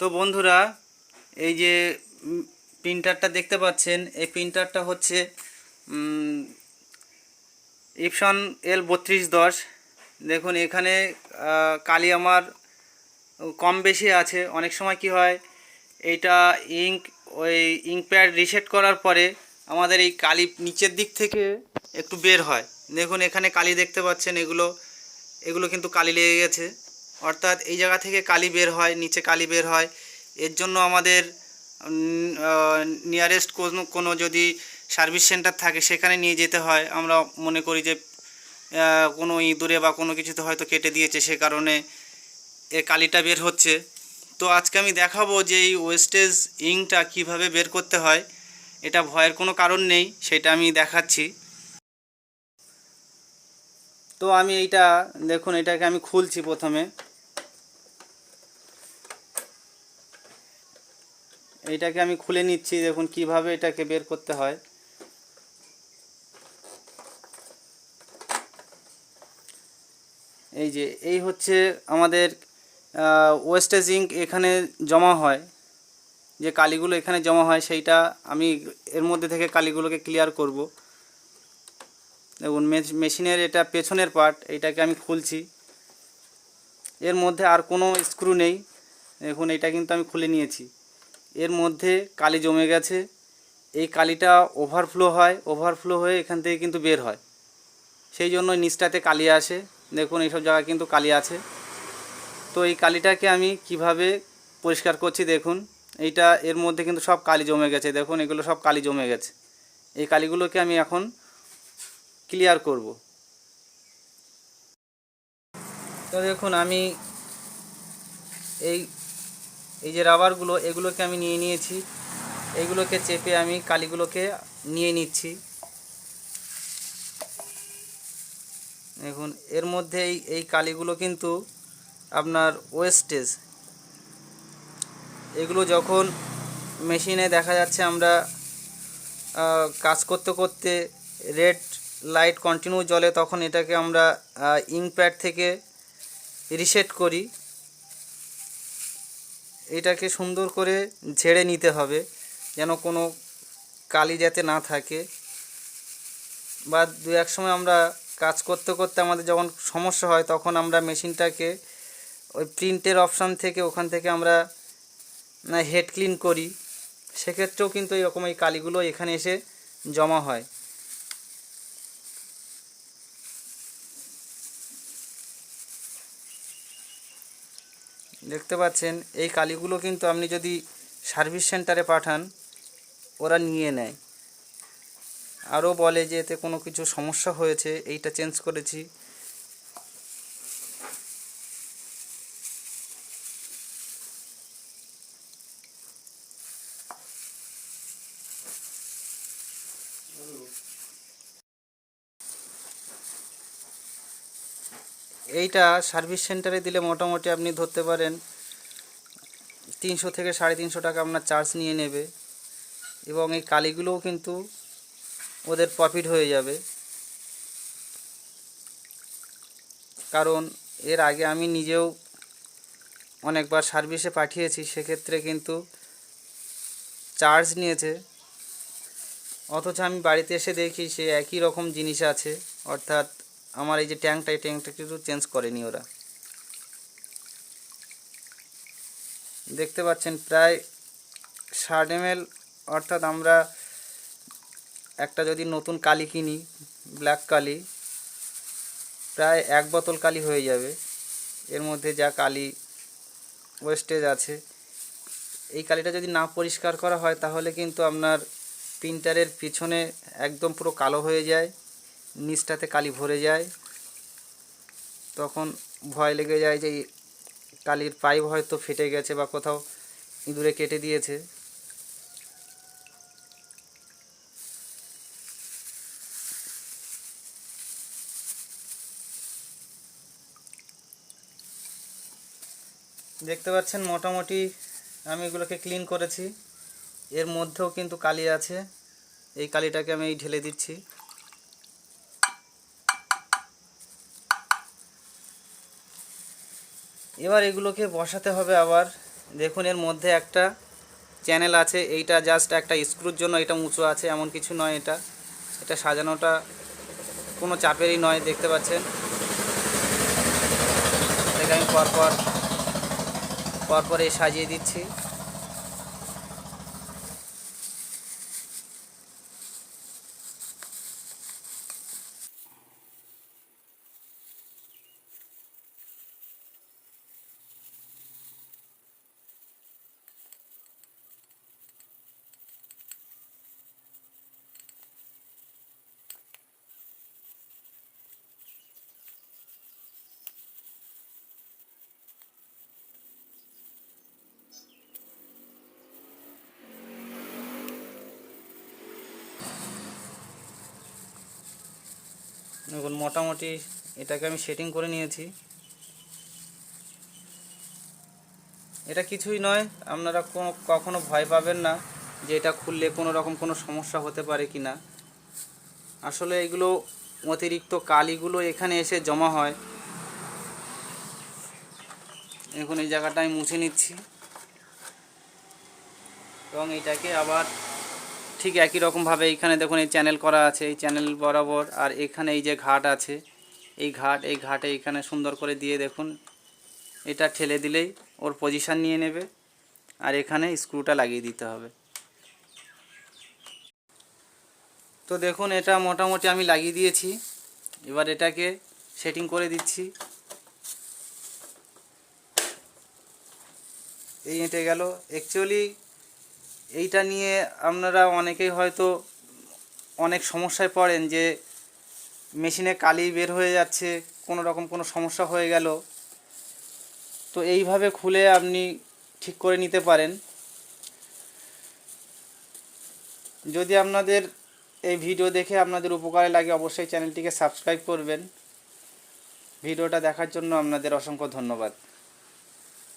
তো বন্ধুরা, এই যে প্রিন্টারটা দেখতে পাচ্ছেন, এই প্রিন্টারটা হচ্ছে ইপসন এল বত্রিশ দশ। দেখুন, এখানে কালি আমার কম বেশি আছে। অনেক সময় কি হয়, এইটা ইঙ্ক ওই ইঙ্ক প্যাড রিসেট করার পরে আমাদের এই কালি নিচের দিক থেকে একটু বের হয়। দেখুন, এখানে কালি দেখতে পাচ্ছেন, এগুলো এগুলো কিন্তু কালি লেগে গেছে। অর্থাৎ এই জায়গা থেকে কালি বের হয়, নিচে কালি বের হয়। এর জন্য আমাদের নিয়ারেস্ট কোনো কোনো যদি সার্ভিস সেন্টার থাকে, সেখানে নিয়ে যেতে হয়। আমরা মনে করি যে কোনো ইঁদুরে বা কোনো কিছুতে হয়তো কেটে দিয়েছে, সে কারণে এ কালিটা বের হচ্ছে। তো আজকে আমি দেখাবো যে এই ওয়েস্টেজ ইঙ্কটা কীভাবে বের করতে হয়। এটা ভয়ের কোনো কারণ নেই, সেটা আমি দেখাচ্ছি। তো আমি এইটা, দেখুন, এটাকে আমি খুলছি প্রথমে। এইটাকে আমি খুলে নিচ্ছি, দেখুন কীভাবে এটাকে বের করতে হয়। এই যে, এই হচ্ছে আমাদের ওয়েস্টেজ এখানে জমা হয়। যে কালিগুলো এখানে জমা হয়, সেইটা আমি এর মধ্যে থেকে কালিগুলোকে ক্লিয়ার করব। দেখুন মেশিনের এটা পেছনের পার্ট এইটাকে আমি খুলছি। এর মধ্যে আর কোনো স্ক্রু নেই। দেখুন, এটা কিন্তু আমি খুলে নিয়েছি। এর মধ্যে কালি জমে গেছে। এই কালিটা ওভারফ্লো হয়। ওভারফ্লো হয়ে এখান থেকে কিন্তু বের হয়। সেই জন্য নিচটাতে কালি আসে। দেখুন, এইসব জায়গায় কিন্তু কালি আছে। তো এই কালিটাকে আমি কীভাবে পরিষ্কার করছি দেখুন। এইটা এর মধ্যে কিন্তু সব কালি জমে গেছে। দেখুন, এগুলো সব কালি জমে গেছে। এই কালিগুলোকে আমি এখন ক্লিয়ার করব। তো দেখুন, আমি এই এই যে রাবারগুলো এগুলোকে আমি নিয়ে নিয়েছি। এইগুলোকে চেপে আমি কালিগুলোকে নিয়ে নিচ্ছি। দেখুন, এর মধ্যে এই এই কালিগুলো কিন্তু আপনার ওয়েস্টেজ এগুলো যখন মেশিনে দেখা যাচ্ছে আমরা কাজ করতে করতে রেড লাইট কন্টিনিউ জ্বলে, তখন এটাকে আমরা ইঙ্ক প্যাড থেকে রিসেট করি। এটাকে সুন্দর করে ঝেড়ে নিতে হবে, যেন কোনো কালি যাতে না থাকে। বা দু এক সময় আমরা কাজ করতে করতে আমাদের যখন সমস্যা হয়, তখন আমরা মেশিনটাকে ওই প্রিন্টের অপশান থেকে ওখান থেকে আমরা হেড ক্লিন করি। সেক্ষেত্রেও কিন্তু এরকম এই কালিগুলো এখানে এসে জমা হয়। দেখতে পাচ্ছেন, এই কালিগুলো কিন্তু আপনি যদি সার্ভিস সেন্টারে পাঠান, ওরা নিয়ে নেয়। আরও বলে যে এতে কোনো কিছু সমস্যা হয়েছে, এইটা চেঞ্জ করেছি। এইটা সার্ভিস সেন্টারে দিলে মোটামুটি আপনি ধরতে পারেন তিনশো থেকে সাড়ে তিনশো টাকা আপনার চার্জ নিয়ে নেবে। এবং এই কালিগুলোও কিন্তু ওদের প্রফিট হয়ে যাবে। কারণ এর আগে আমি নিজেও অনেকবার সার্ভিসে পাঠিয়েছি, সেক্ষেত্রে কিন্তু চার্জ নিয়েছে। অথচ আমি বাড়িতে এসে দেখি সে একই রকম জিনিস আছে, অর্থাৎ আমার এই যে ট্যাঙ্কটা এই ট্যাঙ্কটা কিন্তু চেঞ্জ করেনি ওরা। দেখতে পাচ্ছেন প্রায় ষাট এমএল অর্থাৎ আমরা একটা যদি নতুন কালি কিনি ব্ল্যাক কালি, প্রায় এক বোতল কালি হয়ে যাবে। এর মধ্যে যা কালি ওয়েস্টেজ আছে, এই কালিটা যদি না পরিষ্কার করা হয়, তাহলে কিন্তু আপনার প্রিন্টারের পিছনে একদম পুরো কালো হয়ে যায়। নিচটাতে কালি ভরে যায়। তখন ভয় লেগে যায় যে, কালির পাইপ হয়তো ফেটে গেছে বা কোথাও ইঁদুরে কেটে দিয়েছে। দেখতে পাচ্ছেন, মোটামুটি আমি এগুলোকে ক্লিন করেছি। এর মধ্যেও কিন্তু কালি আছে। এই কালিটাকে আমি এই ঢেলে দিচ্ছি। এবার এগুলোকে বসাতে হবে আবার। দেখুন, এর মধ্যে একটা চ্যানেল আছে, এইটা জাস্ট একটা স্ক্রুর জন্য এটা উঁচু আছে, এমন কিছু নয় এটা। এটা সাজানোটা কোনো চাপেরই নয়, দেখতে পাচ্ছেন। এটাকে আমি পরপর পরপর এই সাজিয়ে দিচ্ছি। দেখুন, মোটামুটি এটাকে আমি সেটিং করে নিয়েছি। এটা কিছুই নয়, আপনারা কোনো কখনো ভয় পাবেন না যে এটা খুললে কোনো রকম কোনো সমস্যা হতে পারে কি না আসলে এগুলো অতিরিক্ত কালিগুলো এখানে এসে জমা হয়। এখন এই জায়গাটা আমি মুছে নিচ্ছি। এবং এটাকে আবার ঠিক একই রকমভাবে এইখানে দেখুন এই চ্যানেল করা আছে, এই চ্যানেল বরাবর আর এখানে এই যে ঘাট আছে, এই ঘাট, এই ঘাটে এখানে সুন্দর করে দিয়ে দেখুন, এটা ঠেলে দিলেই ওর পজিশান নিয়ে নেবে আর এখানে স্ক্রুটা লাগিয়ে দিতে হবে। তো দেখুন এটা মোটামুটি আমি লাগিয়ে দিয়েছি, এবার এটাকে সেটিং করে দিচ্ছি। এই এঁটে গেল। অ্যাকচুয়ালি এইটা নিয়ে আপনারা অনেকেই হয়তো অনেক সমস্যায় পড়েন যে মেশিনে কালি বের হয়ে যাচ্ছে, কোনো রকম কোনো সমস্যা হয়ে গেল। তো এইভাবে খুলে আপনি ঠিক করে নিতে পারেন। যদি আপনাদের এই ভিডিও দেখে আপনাদের উপকারে লাগে, অবশ্যই চ্যানেলটিকে সাবস্ক্রাইব করবেন। ভিডিওটা দেখার জন্য আপনাদের অসংখ্য ধন্যবাদ।